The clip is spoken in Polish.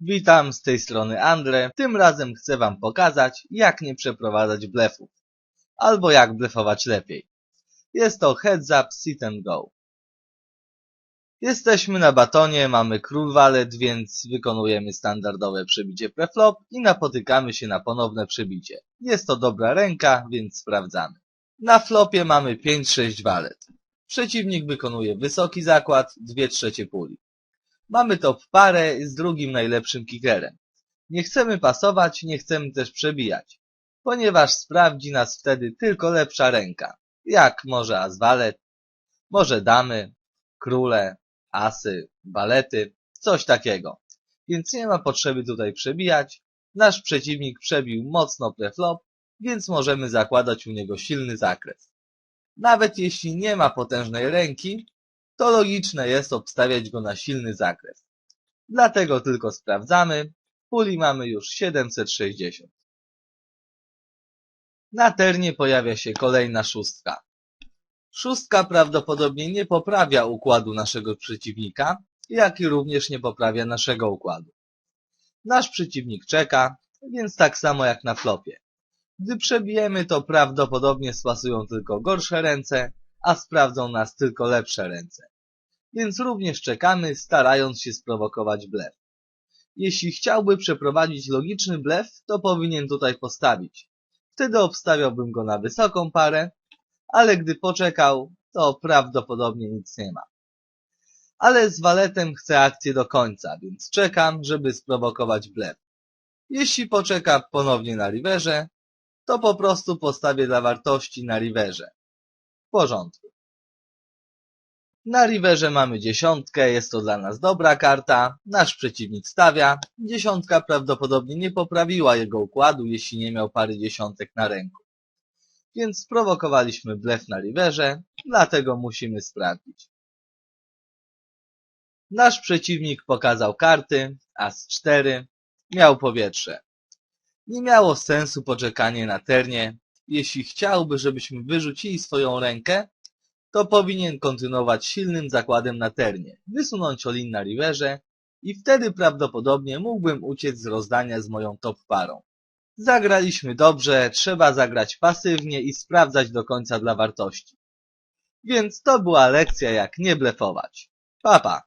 Witam z tej strony Andre. Tym razem chcę wam pokazać, jak nie przeprowadzać blefów. Albo jak blefować lepiej. Jest to Heads Up Sit and Go. Jesteśmy na batonie, mamy król walet, więc wykonujemy standardowe przebicie preflop i napotykamy się na ponowne przebicie. Jest to dobra ręka, więc sprawdzamy. Na flopie mamy 5-6 walet. Przeciwnik wykonuje wysoki zakład, 2 trzecie puli. Mamy top parę z drugim najlepszym kickerem. Nie chcemy pasować, nie chcemy też przebijać, ponieważ sprawdzi nas wtedy tylko lepsza ręka, jak może as walet, może damy, króle, asy, balety, coś takiego. Więc nie ma potrzeby tutaj przebijać. Nasz przeciwnik przebił mocno preflop, więc możemy zakładać u niego silny zakres. Nawet jeśli nie ma potężnej ręki, to logiczne jest obstawiać go na silny zakres. Dlatego tylko sprawdzamy. Puli mamy już 760. Na ternie pojawia się kolejna szóstka. Szóstka prawdopodobnie nie poprawia układu naszego przeciwnika, jak i również nie poprawia naszego układu. Nasz przeciwnik czeka, więc tak samo jak na flopie. Gdy przebijemy, to prawdopodobnie spasują tylko gorsze ręce, a sprawdzą nas tylko lepsze ręce. Więc również czekamy, starając się sprowokować blef. Jeśli chciałby przeprowadzić logiczny blef, to powinien tutaj postawić. Wtedy obstawiałbym go na wysoką parę, ale gdy poczekał, to prawdopodobnie nic nie ma. Ale z waletem chcę akcję do końca, więc czekam, żeby sprowokować blef. Jeśli poczeka ponownie na riverze, to po prostu postawię dla wartości na riverze. Porządku. Na riverze mamy dziesiątkę, jest to dla nas dobra karta. Nasz przeciwnik stawia. Dziesiątka prawdopodobnie nie poprawiła jego układu, jeśli nie miał pary dziesiątek na ręku. Więc sprowokowaliśmy blef na riverze, dlatego musimy sprawdzić. Nasz przeciwnik pokazał karty, as 4, miał powietrze. Nie miało sensu poczekanie na ternie. Jeśli chciałby, żebyśmy wyrzucili swoją rękę, to powinien kontynuować silnym zakładem na ternie, wysunąć olin na riverze i wtedy prawdopodobnie mógłbym uciec z rozdania z moją top parą. Zagraliśmy dobrze, trzeba zagrać pasywnie i sprawdzać do końca dla wartości. Więc to była lekcja jak nie blefować. Papa.